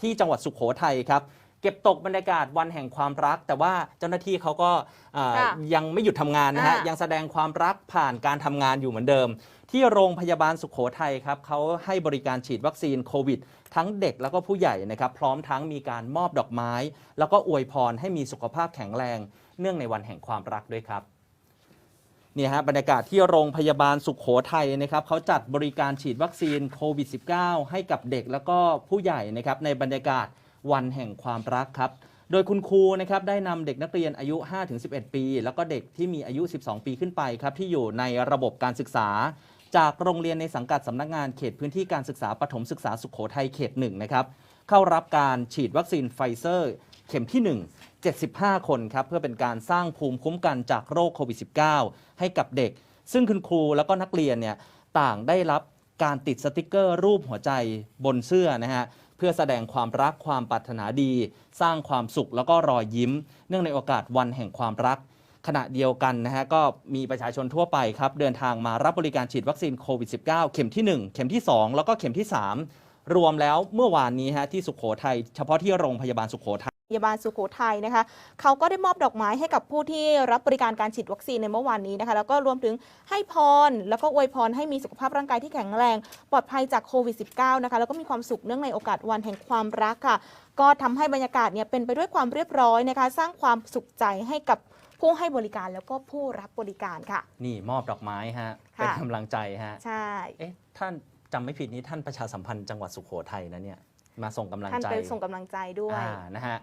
ที่จังหวัดสุขโขทัยครับ เก็บตกบรรยากาศวันแห่งความรัก แต่ว่าเจ้าหน้าที่เขาก็อ่าค่ะยังไม่หยุดทำงานนะฮะอ่ายั ยังแสดงความรักผ่านการทำงานอยู่เหมือนเดิม ที่โรงพยาบาลสุขโขทัยครับเขาให้บริการฉีดวัคซีนโควิด ทั้งเด็กแล้วก็ผู้ใหญ่นะครับ พร้อมทั้งมีการมอบดอกไม้ แล้วก็อวยพรให้มีสุขภาพแข็งแรง เนื่องในวันแห่งความรักด้วยครับ เนี่ยฮะบรรยากาศที่โรงพยาบาลสุขโขทัยนะครับเขาจัดบริการฉีดวัคซีนโควิด -19 ให้กับเด็กแล้วก็ผู้ใหญ่นะครับในบรรยากาศวันแห่งความรักครับ โดยคุณครูนะครับได้นำเด็กนักเรียนอายุ 5-11 ปี แล้วก็เด็กที่มีอายุ 12 ปีขึ้นไปครับที่อยู่ในระบบการศึกษา จากโรงเรียนในสังกัดสำนักงานเขตพื้นที่การศึกษาปฐมศึกษาสุขโขทัยเขตหนึ่งนะครับเข้ารับการฉีดวัคซีนไฟเซอร์ เข็มที่ 1 75 คนครับ เพื่อเป็นการสร้างภูมิคุ้มกันจากโรคโควิด -19 ให้กับเด็ก ซึ่งคุณครูแล้วก็นักเรียนเนี่ยต่างได้รับการติดสติกเกอร์รูปหัวใจบนเสื้อนะฮะเพื่อแสดงความรักความปรารถนาดี สร้างความสุขแล้วก็รอยยิ้ม เนื่องในโอกาสวันแห่งความรัก ขณะเดียวกันนะฮะก็มีประชาชนทั่วไปครับ เดินทางมารับบริการฉีดวัคซีนโควิด -19 เข็มที่ 1 เข็มที่ 2 แล้วก็เข็มที่ 3 รวมแล้วเมื่อวานนี้ฮะที่สุขโขทัยเฉพาะที่โรงพยาบาลสุขโขทัย พยาบาลสุโขทัยนะคะเขาก็ได้มอบดอกไม้ให้กับผู้ที่รับบริการการฉีดวัคซีนในเมื่อวานนี้นะคะ แล้วก็รวมถึงให้พร แล้วก็อวยพรให้มีสุขภาพร่างกายที่แข็งแรง ปลอดภัยจากโควิด -19 นะคะ แล้วก็มีความสุขเนื่องในโอกาสวันแห่งความรักค่ะ ก็ทำให้บรรยากาศเนี่ยเป็นไปด้วยความเรียบร้อยนะคะ สร้างความสุขใจให้กับผู้ให้บริการแล้วก็ผู้รับบริการค่ะ นี่มอบดอกไม้ฮะค่ะเป็นกำลังใจฮะ ใช่ เอ๊ะท่านจำไม่ผิดนี่ท่านประชาสัมพันธ์จังหวัดสุโขทัยนะเนี่ย มาส่งกำลังท่านใจไปส่งกำลังใจด้วยอ่านะฮะ